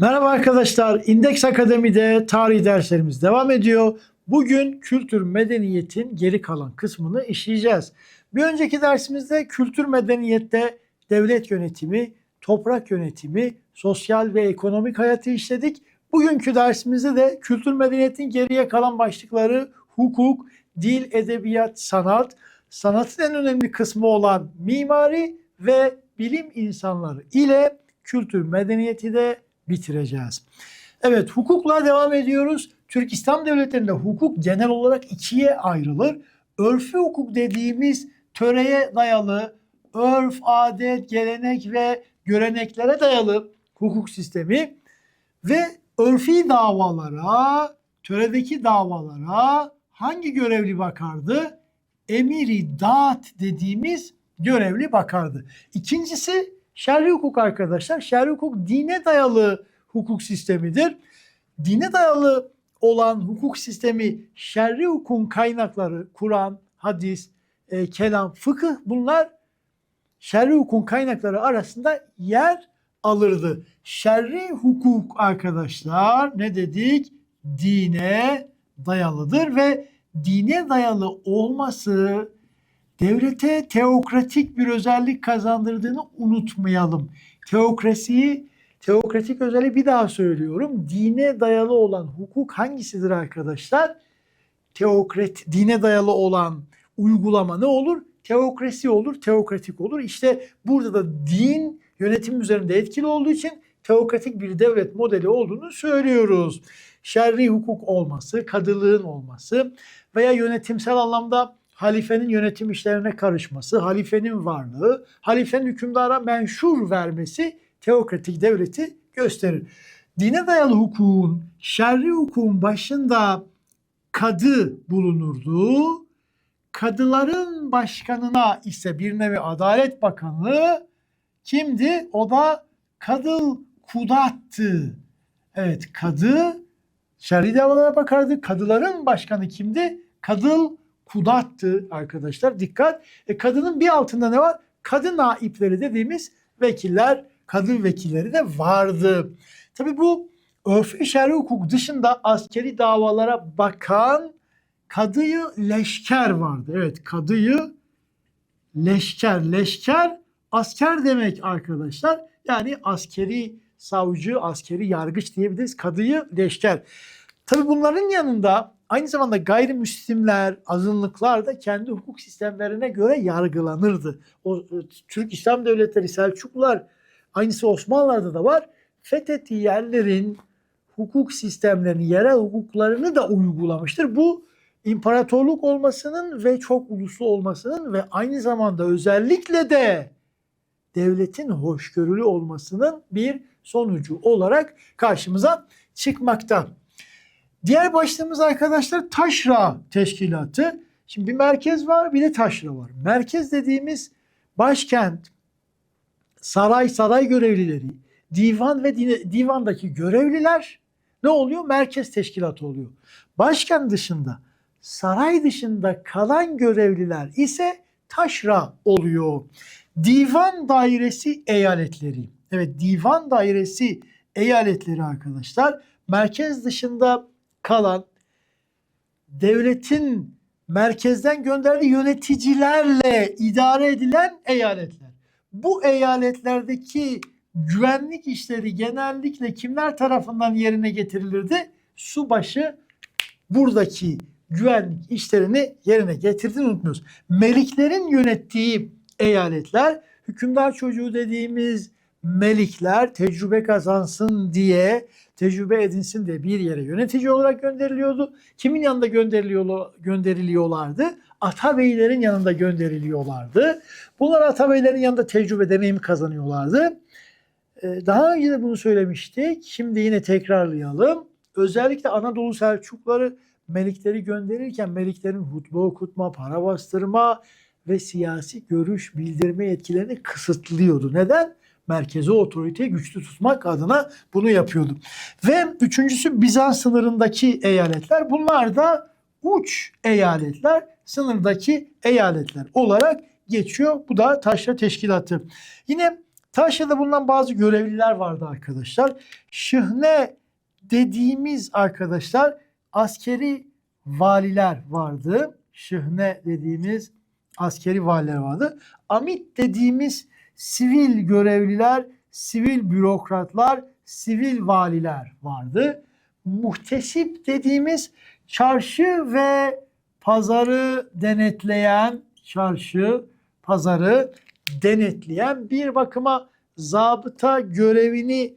Merhaba arkadaşlar. İndeks Akademi'de tarih derslerimiz devam ediyor. Bugün kültür medeniyetin geri kalan kısmını işleyeceğiz. Bir önceki dersimizde kültür medeniyette devlet yönetimi, toprak yönetimi, sosyal ve ekonomik hayatı işledik. Bugünkü dersimizde de kültür medeniyetin geriye kalan başlıkları hukuk, dil, edebiyat, sanat, sanatın en önemli kısmı olan mimari ve bilim insanları ile kültür medeniyeti de bitireceğiz. Evet hukukla devam ediyoruz. Türk İslam devletlerinde hukuk genel olarak ikiye ayrılır. Örfü hukuk dediğimiz töreye dayalı, örf, adet, gelenek ve göreneklere dayalı hukuk sistemi ve örfi davalara, töredeki davalara hangi görevli bakardı? Emiri dağıt dediğimiz görevli bakardı. İkincisi şer'i hukuk arkadaşlar. Şer'i hukuk dine dayalı hukuk sistemidir. Dine dayalı olan hukuk sistemi şer'i hukukun kaynakları Kur'an, hadis, e, kelam, fıkıh bunlar şer'i hukukun kaynakları arasında yer alırdı. Şer'i hukuk arkadaşlar ne dedik? Dine dayalıdır ve dine dayalı olması devlete teokratik bir özellik kazandırdığını unutmayalım. Teokrasiyi, teokratik özelliği bir daha söylüyorum. Dine dayalı olan hukuk hangisidir arkadaşlar? Teokrat, dine dayalı olan uygulama ne olur? Teokrasi olur, teokratik olur. İşte burada da din yönetim üzerinde etkili olduğu için teokratik bir devlet modeli olduğunu söylüyoruz. Şerri hukuk olması, kadılığın olması veya yönetimsel anlamda halifenin yönetim işlerine karışması, halifenin varlığı, halifenin hükümdara menşur vermesi teokratik devleti gösterir. Dine dayalı hukukun, şerri hukukun başında kadı bulunurdu. Kadıların başkanına ise bir nevi Adalet Bakanı kimdi? O da Kadıl Kudat'tı. Evet kadı şerri davalara bakardı. Kadıların başkanı kimdi? Kadıl Kudat'tı arkadaşlar. Dikkat. E, kadının bir altında ne var? Kadın naipleri dediğimiz vekiller, kadın vekilleri de vardı. Tabi bu örf şer'i hukuk dışında askeri davalara bakan kadıyı leşker vardı. Evet kadıyı leşker. Leşker asker demek arkadaşlar. Yani askeri savcı, askeri yargıç diyebiliriz. Kadıyı leşker. Tabi bunların yanında aynı zamanda gayrimüslimler, azınlıklar da kendi hukuk sistemlerine göre yargılanırdı. O Türk İslam devletleri, Selçuklular, aynısı Osmanlılar'da da var. Fethettiği yerlerin hukuk sistemlerini, yerel hukuklarını da uygulamıştır. Bu imparatorluk olmasının ve çok uluslu olmasının ve aynı zamanda özellikle de devletin hoşgörülü olmasının bir sonucu olarak karşımıza çıkmakta. Diğer başlığımız arkadaşlar taşra teşkilatı. Şimdi bir merkez var bir de taşra var. Merkez dediğimiz başkent, saray, saray görevlileri, divan ve divandaki görevliler ne oluyor? Merkez teşkilatı oluyor. Başkent dışında, saray dışında kalan görevliler ise taşra oluyor. Divan dairesi eyaletleri. Evet divan dairesi eyaletleri arkadaşlar merkez dışında kalan devletin merkezden gönderdiği yöneticilerle idare edilen eyaletler. Bu eyaletlerdeki güvenlik işleri genellikle kimler tarafından yerine getirilirdi? Subaşı buradaki güvenlik işlerini yerine getirdiğini unutmuyoruz. Meliklerin yönettiği eyaletler hükümdar çocuğu dediğimiz melikler tecrübe kazansın diye tecrübe edinsin diye bir yere yönetici olarak gönderiliyordu. Kimin yanında gönderiliyor, gönderiliyorlardı? Atabeylerin yanında gönderiliyorlardı. Bunlar atabeylerin yanında tecrübe deneyimi kazanıyorlardı. Ee, daha önce de bunu söylemiştik. Şimdi yine tekrarlayalım. Özellikle Anadolu Selçukları melikleri gönderirken meliklerin hutbe okutma, para bastırma ve siyasi görüş bildirme yetkilerini kısıtlıyordu. Neden? Merkezi otoriteyi güçlü tutmak adına bunu yapıyordu. Ve üçüncüsü Bizans sınırındaki eyaletler. Bunlar da uç eyaletler, sınırdaki eyaletler olarak geçiyor. Bu da taşra teşkilatı. Yine Taşra'da bulunan bazı görevliler vardı arkadaşlar. Şıhne dediğimiz arkadaşlar askeri valiler vardı. Şıhne dediğimiz askeri valiler vardı. Amit dediğimiz sivil görevliler, sivil bürokratlar, sivil valiler vardı. Muhtesip dediğimiz çarşı ve pazarı denetleyen, çarşı, pazarı denetleyen bir bakıma zabıta görevini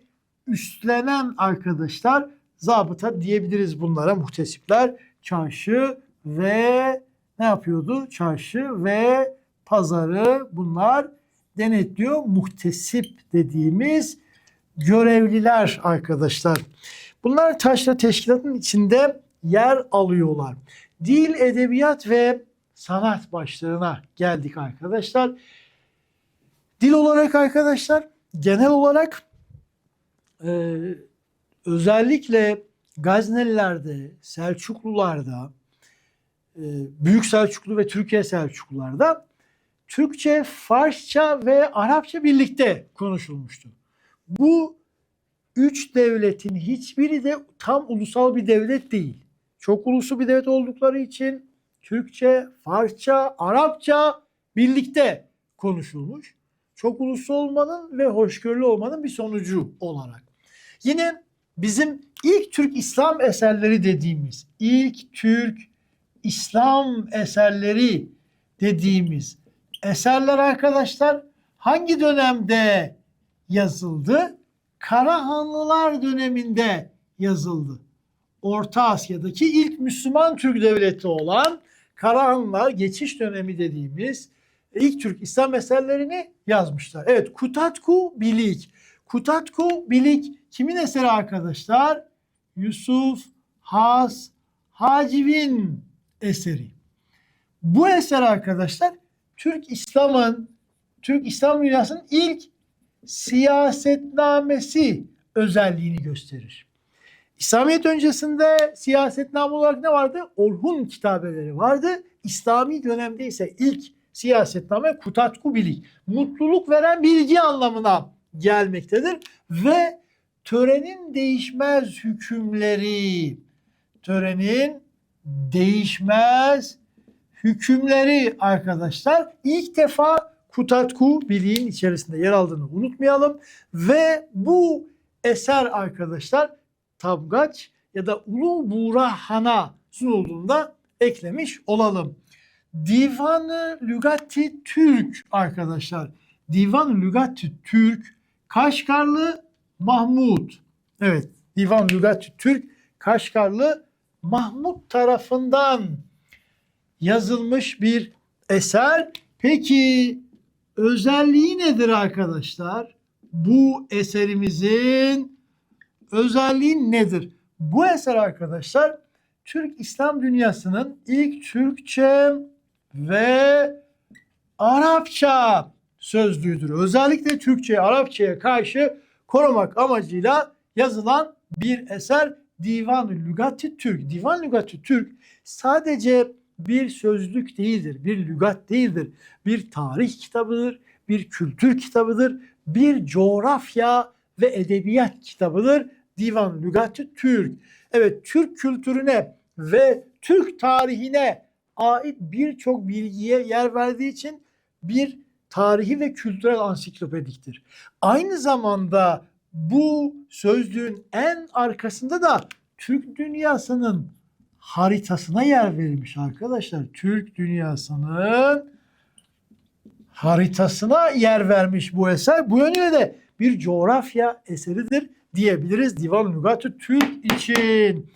üstlenen arkadaşlar zabıta diyebiliriz bunlara muhtesipler çarşı ve ne yapıyordu? Çarşı ve pazarı bunlar denetliyor. Muhtesip dediğimiz görevliler arkadaşlar. Bunlar taşra teşkilatın içinde yer alıyorlar. Dil, edebiyat ve sanat başlığına geldik arkadaşlar. Dil olarak arkadaşlar genel olarak e, özellikle Gaznelilerde, Selçuklularda, e, Büyük Selçuklu ve Türkiye Selçuklularda Türkçe, Farsça ve Arapça birlikte konuşulmuştu. Bu üç devletin hiçbiri de tam ulusal bir devlet değil. Çok uluslu bir devlet oldukları için Türkçe, Farsça, Arapça birlikte konuşulmuş. Çok uluslu olmanın ve hoşgörülü olmanın bir sonucu olarak. Yine bizim ilk Türk İslam eserleri dediğimiz, ilk Türk İslam eserleri dediğimiz eserler arkadaşlar hangi dönemde yazıldı? Karahanlılar döneminde yazıldı. Orta Asya'daki ilk Müslüman Türk devleti olan Karahanlılar geçiş dönemi dediğimiz ilk Türk İslam eserlerini yazmışlar. Evet Kutatku Bilik. Kutatku Bilik kimin eseri arkadaşlar? Yusuf Has Haciv'in eseri. Bu eser arkadaşlar Türk İslam'ın Türk İslam dünyasının ilk siyasetnamesi özelliğini gösterir. İslamiyet öncesinde siyasetname olarak ne vardı? Orhun kitabeleri vardı. İslami dönemde ise ilk siyasetname kutatku bilik. Mutluluk veren bilgi anlamına gelmektedir. Ve törenin değişmez hükümleri, törenin değişmez hükümleri arkadaşlar ilk defa Kutatku biliğin içerisinde yer aldığını unutmayalım. Ve bu eser arkadaşlar Tabgaç ya da Ulu Burhan'a sunulduğunda eklemiş olalım. Divanı Lügati Türk arkadaşlar. Divan Lügati Türk Kaşgarlı Mahmud. Evet Divan Lügati Türk Kaşgarlı Mahmud tarafından yazılmış bir eser. Peki özelliği nedir arkadaşlar? Bu eserimizin özelliği nedir? Bu eser arkadaşlar Türk İslam dünyasının ilk Türkçe ve Arapça sözlüğüdür. Özellikle Türkçe, Arapçaya karşı korumak amacıyla yazılan bir eser Divan-ı Lügati Türk. Divan Lügati Türk sadece bir sözlük değildir, bir lügat değildir. Bir tarih kitabıdır, bir kültür kitabıdır, bir coğrafya ve edebiyat kitabıdır. Divan Lügati Türk. Evet Türk kültürüne ve Türk tarihine ait birçok bilgiye yer verdiği için bir tarihi ve kültürel ansiklopediktir. Aynı zamanda bu sözlüğün en arkasında da Türk dünyasının haritasına yer verilmiş arkadaşlar. Türk dünyasının haritasına yer vermiş bu eser. Bu yönüyle de bir coğrafya eseridir diyebiliriz Divan Lügatü Türk için.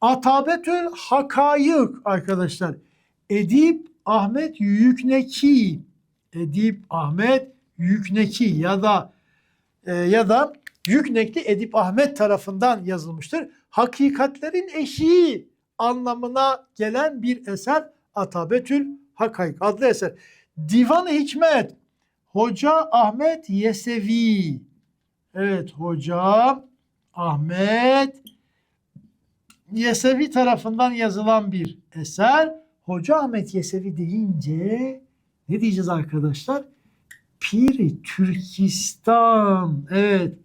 Atabetül Hakayık arkadaşlar. Edip Ahmet Yükneki. Edip Ahmet Yükneki ya da e, ya da Yüknekli Edip Ahmet tarafından yazılmıştır. Hakikatlerin eşiği anlamına gelen bir eser Atabetül Hakayık adlı eser. Divan-ı Hikmet Hoca Ahmet Yesevi. Evet Hoca Ahmet Yesevi tarafından yazılan bir eser. Hoca Ahmet Yesevi deyince ne diyeceğiz arkadaşlar? Piri Türkistan. Evet.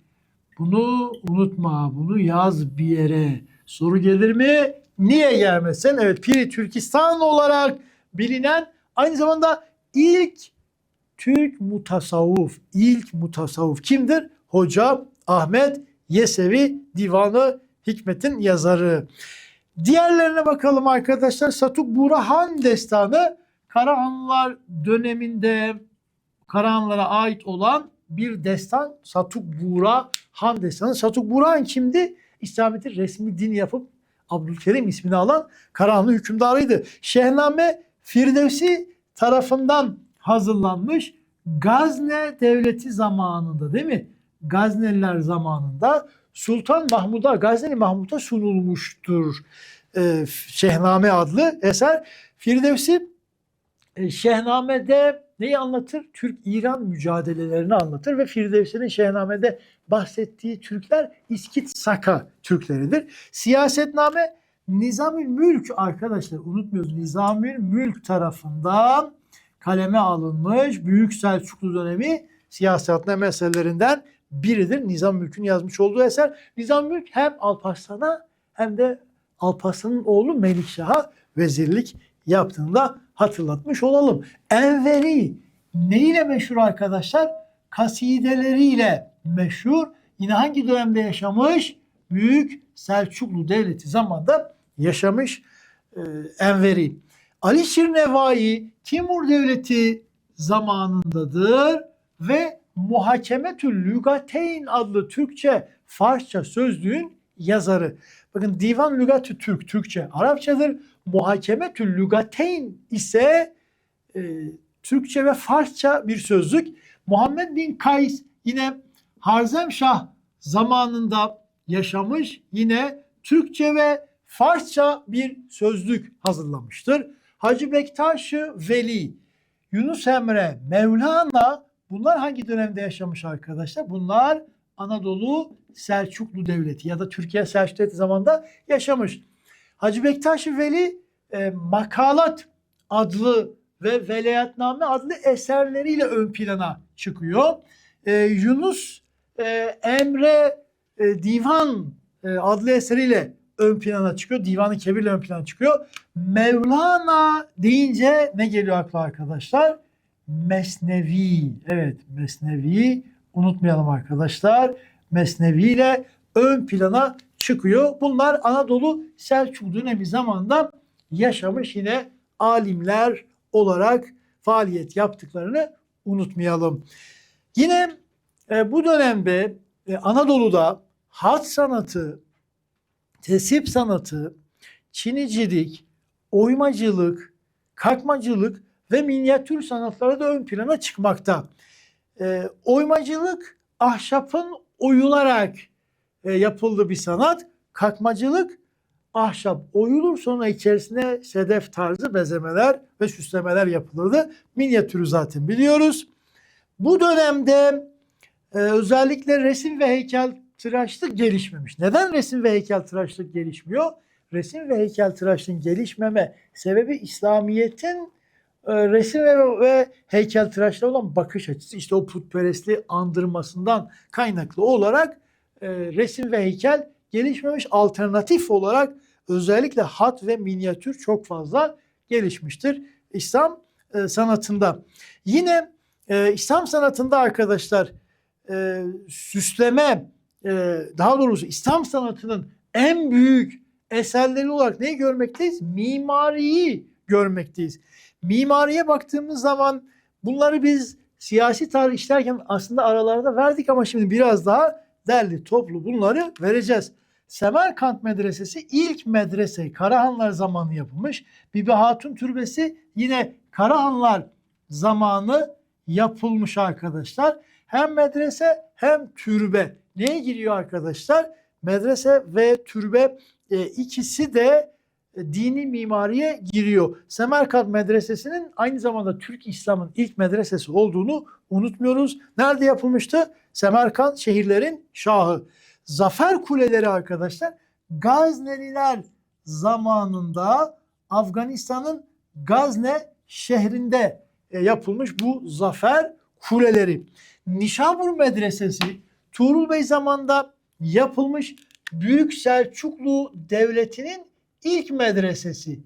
Bunu unutma. Bunu yaz bir yere. Soru gelir mi? Niye gelmesin? Evet Piri Türkistan olarak bilinen aynı zamanda ilk Türk mutasavvuf. ilk mutasavvuf kimdir? Hoca Ahmet Yesevi Divanı Hikmet'in yazarı. Diğerlerine bakalım arkadaşlar. Satuk Burhan Destanı Karahanlılar döneminde Karahanlılara ait olan bir destan Satuk Bura Han Destanı. Satuk Burhan kimdi? İslamiyet'in resmi din yapıp Abdülkerim ismini alan Karahanlı hükümdarıydı. Şehname Firdevsi tarafından hazırlanmış Gazne devleti zamanında değil mi? Gazneliler zamanında Sultan Mahmud'a, Gazneli Mahmud'a sunulmuştur. Ee, Şehname adlı eser. Firdevsi e, Şehname'de neyi anlatır? Türk-İran mücadelelerini anlatır ve Firdevsi'nin Şehname'de bahsettiği Türkler İskit Saka Türkleridir. Siyasetname Nizamül Mülk arkadaşlar unutmuyoruz. Nizamül Mülk tarafından kaleme alınmış Büyük Selçuklu dönemi siyasetname meselelerinden biridir. Nizam Mülk'ün yazmış olduğu eser. Nizam Mülk hem Alparslan'a hem de Alparslan'ın oğlu Melikşah'a vezirlik yaptığını da hatırlatmış olalım. Enveri neyle meşhur arkadaşlar? Kasideleriyle meşhur. Yine hangi dönemde yaşamış? Büyük Selçuklu Devleti zamanında yaşamış e, Enveri. Ali Şirnevai Timur Devleti zamanındadır ve Muhakemetül Lügateyn adlı Türkçe Farsça sözlüğün yazarı. Bakın Divan Lügatü Türk, Türkçe, Arapçadır. Muhakemetül Lügateyn ise e, Türkçe ve Farsça bir sözlük. Muhammed bin Kays yine Harzemşah zamanında yaşamış. Yine Türkçe ve Farsça bir sözlük hazırlamıştır. Hacı Bektaş-ı Veli, Yunus Emre, Mevlana bunlar hangi dönemde yaşamış arkadaşlar? Bunlar Anadolu Selçuklu Devleti ya da Türkiye Selçuklu Devleti zamanında yaşamış. Hacı Bektaş-ı Veli e, Makalat adlı ve Velayetname adlı eserleriyle ön plana çıkıyor. E, Yunus e, Emre e, Divan e, adlı eseriyle ön plana çıkıyor. Divanı Kebir'le ön plana çıkıyor. Mevlana deyince ne geliyor akla arkadaşlar? Mesnevi. Evet Mesnevi unutmayalım arkadaşlar. Mesnevi ile ön plana çıkıyor. Bunlar Anadolu Selçuklu dönemi zamanında yaşamış yine alimler olarak faaliyet yaptıklarını unutmayalım. Yine e, bu dönemde e, Anadolu'da hat sanatı, tesip sanatı, çinicilik, oymacılık, kakmacılık ve minyatür sanatları da ön plana çıkmakta. E, oymacılık ahşapın oyularak e, yapıldığı bir sanat. Kakmacılık ahşap oyulur sonra içerisine sedef tarzı bezemeler ve süslemeler yapılırdı. Minyatürü zaten biliyoruz. Bu dönemde e, özellikle resim ve heykel tıraşlık gelişmemiş. Neden resim ve heykel tıraşlık gelişmiyor? Resim ve heykel tıraşlığın gelişmeme sebebi İslamiyet'in e, resim ve, ve heykel tıraşla olan bakış açısı. İşte o putperestliği andırmasından kaynaklı olarak e, resim ve heykel gelişmemiş. Alternatif olarak özellikle hat ve minyatür çok fazla gelişmiştir İslam e, sanatında. Yine e, İslam sanatında arkadaşlar e, süsleme e, daha doğrusu İslam sanatının en büyük eserleri olarak neyi görmekteyiz? Mimariyi görmekteyiz. Mimariye baktığımız zaman bunları biz siyasi tarih işlerken aslında aralarda verdik ama şimdi biraz daha derli toplu bunları vereceğiz. Semerkant Medresesi ilk medrese Karahanlar zamanı yapılmış. Bibi Hatun Türbesi yine Karahanlar zamanı yapılmış arkadaşlar. Hem medrese hem türbe. Neye giriyor arkadaşlar? Medrese ve türbe e, ikisi de e, dini mimariye giriyor. Semerkant Medresesi'nin aynı zamanda Türk İslam'ın ilk medresesi olduğunu unutmuyoruz. Nerede yapılmıştı? Semerkant şehirlerin şahı. Zafer kuleleri arkadaşlar Gazneliler zamanında Afganistan'ın Gazne şehrinde e, yapılmış bu zafer kuleleri. Nişabur Medresesi Tuğrul Bey zamanında yapılmış Büyük Selçuklu Devleti'nin ilk medresesi.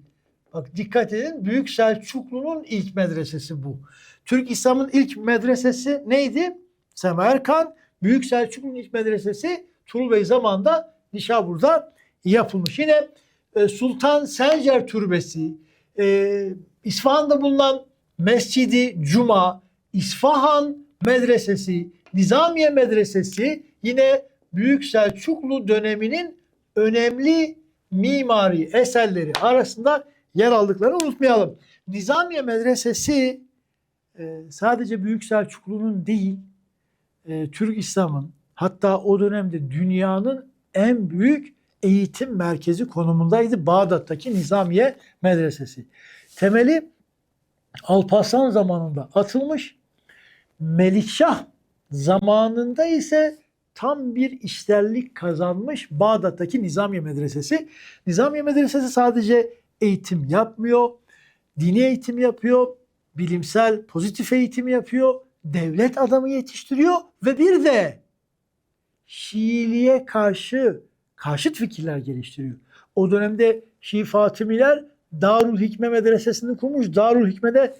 Bak dikkat edin Büyük Selçuklu'nun ilk medresesi bu. Türk İslam'ın ilk medresesi neydi? Semerkant. Büyük Selçuklu'nun ilk medresesi Tuğrul Bey zamanında Nişabur'da yapılmış. Yine e, Sultan Sencer Türbesi, e, İsfahan'da bulunan Mescidi Cuma, İsfahan Medresesi, Nizamiye Medresesi yine Büyük Selçuklu döneminin önemli mimari eserleri arasında yer aldıklarını unutmayalım. Nizamiye Medresesi e, sadece Büyük Selçuklu'nun değil, e, Türk İslam'ın hatta o dönemde dünyanın en büyük eğitim merkezi konumundaydı Bağdat'taki Nizamiye Medresesi. Temeli Alparslan zamanında atılmış. Melikşah zamanında ise tam bir işlerlik kazanmış Bağdat'taki Nizamiye Medresesi. Nizamiye Medresesi sadece eğitim yapmıyor, dini eğitim yapıyor, bilimsel pozitif eğitim yapıyor, devlet adamı yetiştiriyor ve bir de Şiiliğe karşı karşıt fikirler geliştiriyor. O dönemde Şii Fatimiler Darul Hikme medresesini kurmuş. Darul Hikme'de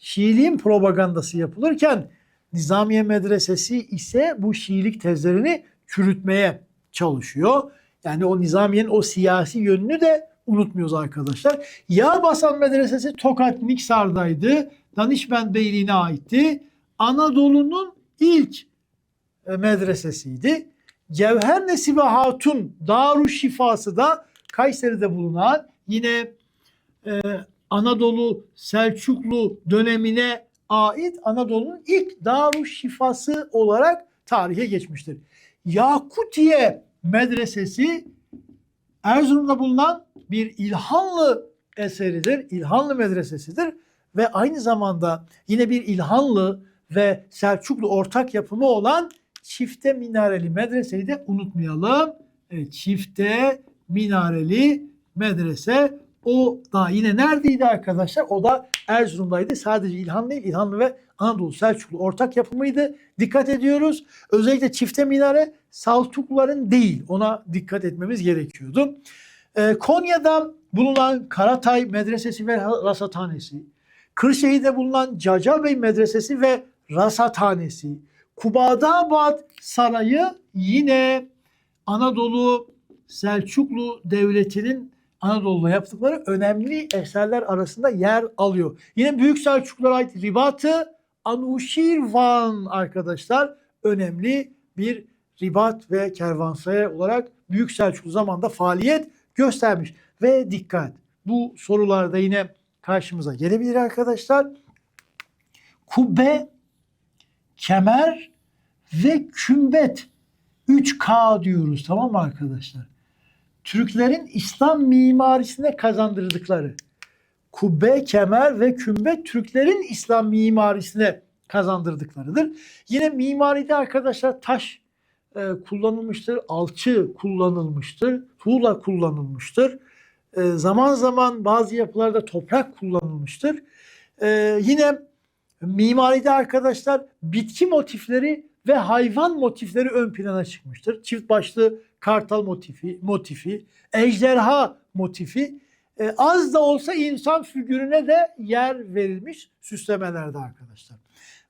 Şiiliğin propagandası yapılırken Nizamiye Medresesi ise bu Şiilik tezlerini çürütmeye çalışıyor. Yani o Nizamiye'nin o siyasi yönünü de unutmuyoruz arkadaşlar. Yağbasan Medresesi Tokat Niksar'daydı. Danişment Beyliği'ne aitti. Anadolu'nun ilk e, medresesiydi. Cevher Nesibe Hatun Darüşşifası da Kayseri'de bulunan yine e, Anadolu Selçuklu dönemine ait Anadolu'nun ilk Darüşşifası olarak tarihe geçmiştir. Yakutiye Medresesi Erzurum'da bulunan bir İlhanlı eseridir. İlhanlı medresesidir ve aynı zamanda yine bir İlhanlı ve Selçuklu ortak yapımı olan çifte minareli medreseyi de unutmayalım. Evet, çifte minareli medrese o da yine neredeydi arkadaşlar? O da Erzurum'daydı. Sadece İlhan değil, İlhanlı ve Anadolu Selçuklu ortak yapımıydı. Dikkat ediyoruz. Özellikle çifte minare Saltukluların değil. Ona dikkat etmemiz gerekiyordu. Ee, Konya'da bulunan Karatay Medresesi ve Rasathanesi, Kırşehir'de bulunan Caca Bey Medresesi ve Rasathanesi, Kubadabad Sarayı yine Anadolu Selçuklu Devleti'nin Anadolu'da yaptıkları önemli eserler arasında yer alıyor. Yine Büyük Selçuklulara ait Ribat-ı Anuşirvan arkadaşlar önemli bir ribat ve kervansaray olarak Büyük Selçuklu zamanında faaliyet göstermiş. Ve dikkat bu sorularda yine karşımıza gelebilir arkadaşlar. Kubbe, kemer ve kümbet 3K diyoruz tamam mı arkadaşlar? Türklerin İslam mimarisine kazandırdıkları kubbe, kemer ve kümbet Türklerin İslam mimarisine kazandırdıklarıdır. Yine mimaride arkadaşlar taş e, kullanılmıştır, alçı kullanılmıştır, tuğla kullanılmıştır. E, zaman zaman bazı yapılarda toprak kullanılmıştır. E, yine mimaride arkadaşlar bitki motifleri ve hayvan motifleri ön plana çıkmıştır. Çift başlı kartal motifi, motifi, ejderha motifi e, az da olsa insan figürüne de yer verilmiş süslemelerde arkadaşlar.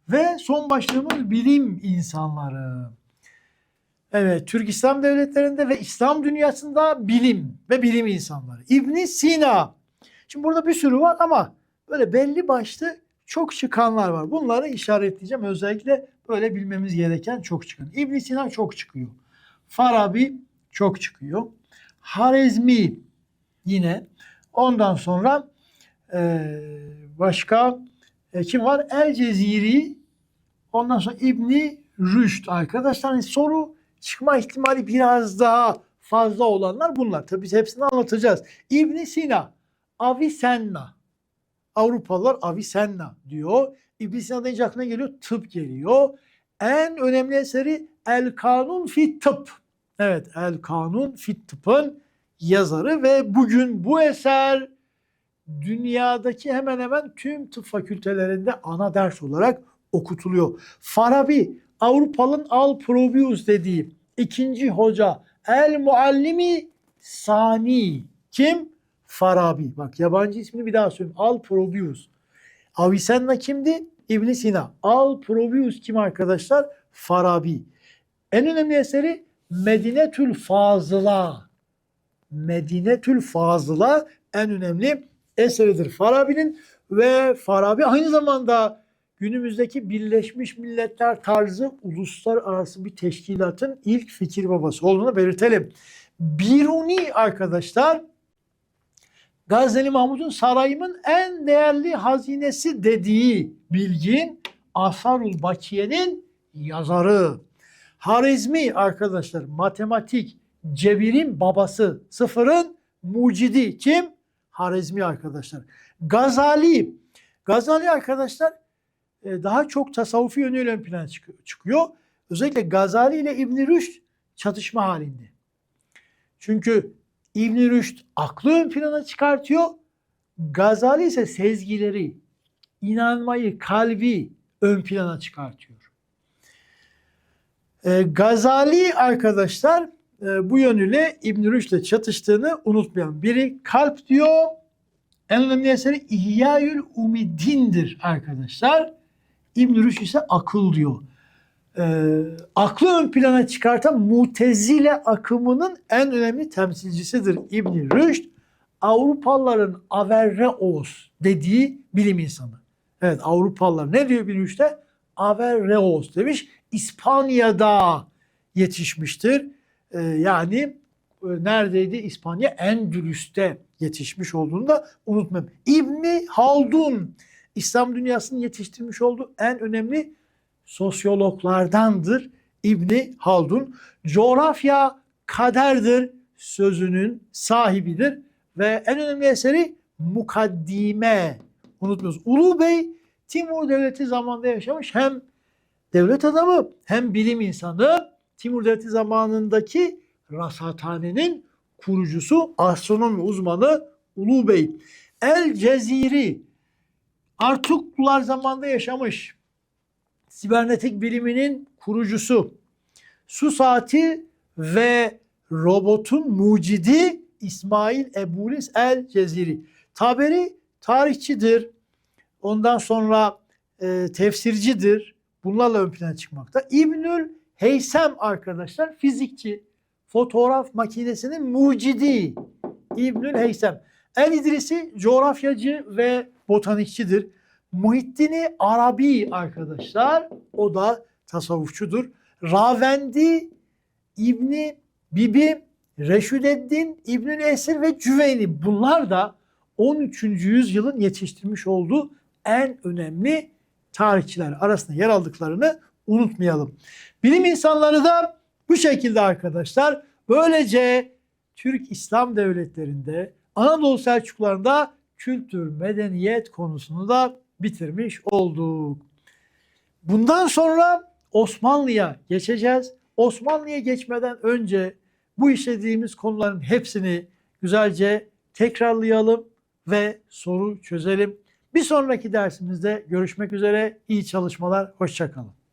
Ve son başlığımız bilim insanları. Evet, Türk İslam devletlerinde ve İslam dünyasında bilim ve bilim insanları. İbn Sina. Şimdi burada bir sürü var ama böyle belli başlı çok çıkanlar var. Bunları işaretleyeceğim. Özellikle böyle bilmemiz gereken çok çıkan. İbn Sina çok çıkıyor. Farabi çok çıkıyor. Harezmi yine. Ondan sonra e, başka e, kim var? El Ceziri. Ondan sonra İbni Rüşd arkadaşlar. Hani soru çıkma ihtimali biraz daha fazla olanlar bunlar. Tabii hepsini anlatacağız. İbn Sina, Avicenna. Avrupalılar Avicenna diyor. İbn deyince aklına geliyor tıp geliyor. En önemli eseri El Kanun Fit Tıp. Evet El Kanun Fit Tıp'ın yazarı ve bugün bu eser dünyadaki hemen hemen tüm tıp fakültelerinde ana ders olarak okutuluyor. Farabi Avrupalı'nın Alprobius dediği ikinci hoca El Muallimi Sani. Kim? Farabi. Bak yabancı ismini bir daha söyleyeyim. Alprobius. Avicenna kimdi? ibn Sina. Alprobius kim arkadaşlar? Farabi. En önemli eseri Medinetül Fazıla. Medinetül Fazıla en önemli eseridir Farabi'nin ve Farabi aynı zamanda günümüzdeki Birleşmiş Milletler tarzı uluslararası bir teşkilatın ilk fikir babası olduğunu belirtelim. Biruni arkadaşlar Gazneli Mahmud'un sarayımın en değerli hazinesi dediği bilgin Asarul Bakiye'nin yazarı. Harizmi arkadaşlar matematik cebirin babası sıfırın mucidi kim? Harizmi arkadaşlar. Gazali. Gazali arkadaşlar e, daha çok tasavvufi yönüyle ön plana çık- çıkıyor. Özellikle Gazali ile İbn Rüşd çatışma halinde. Çünkü İbn Rüşd aklı ön plana çıkartıyor. Gazali ise sezgileri, inanmayı, kalbi ön plana çıkartıyor. E, Gazali arkadaşlar e, bu yönüyle İbn Rüşd'le çatıştığını unutmayalım. Biri kalp diyor. En önemli eseri İhya'ül Umidin'dir arkadaşlar. İbn Rüşd ise akıl diyor. E, aklı ön plana çıkartan Mutezile akımının en önemli temsilcisidir İbn Rüşd. Avrupalıların Averroes dediği bilim insanı. Evet Avrupalılar ne diyor İbn Rüşd'e? Averroes demiş. İspanya'da yetişmiştir. Ee, yani e, neredeydi? İspanya Endülüs'te yetişmiş olduğunu da unutmayın. İbni Haldun İslam dünyasının yetiştirmiş olduğu en önemli sosyologlardandır İbni Haldun. Coğrafya kaderdir sözünün sahibidir ve en önemli eseri Mukaddime. Unutmuyoruz. Ulu Bey Timur Devleti zamanında yaşamış hem devlet adamı hem bilim insanı. Timur Devleti zamanındaki rasathanenin kurucusu, astronomi uzmanı Ulu Bey. El Ceziri Artuklular zamanında yaşamış. Sibernetik biliminin kurucusu. Su saati ve robotun mucidi İsmail Ebulis El Ceziri. Taberi tarihçidir. Ondan sonra e, tefsircidir. Bunlarla ön plana çıkmakta. İbnül Heysem arkadaşlar fizikçi. Fotoğraf makinesinin mucidi. İbnül Heysem. El İdrisi coğrafyacı ve botanikçidir. Muhiddin Arabi arkadaşlar o da tasavvufçudur. Ravendi İbni Bibi, Reşüdeddin, İbnül Esir ve Cüveyni bunlar da 13. yüzyılın yetiştirmiş olduğu en önemli tarihçiler arasında yer aldıklarını unutmayalım. Bilim insanları da bu şekilde arkadaşlar. Böylece Türk İslam devletlerinde Anadolu Selçuklularında kültür, medeniyet konusunu da bitirmiş olduk. Bundan sonra Osmanlı'ya geçeceğiz. Osmanlı'ya geçmeden önce bu işlediğimiz konuların hepsini güzelce tekrarlayalım ve soru çözelim. Bir sonraki dersimizde görüşmek üzere. İyi çalışmalar, hoşçakalın.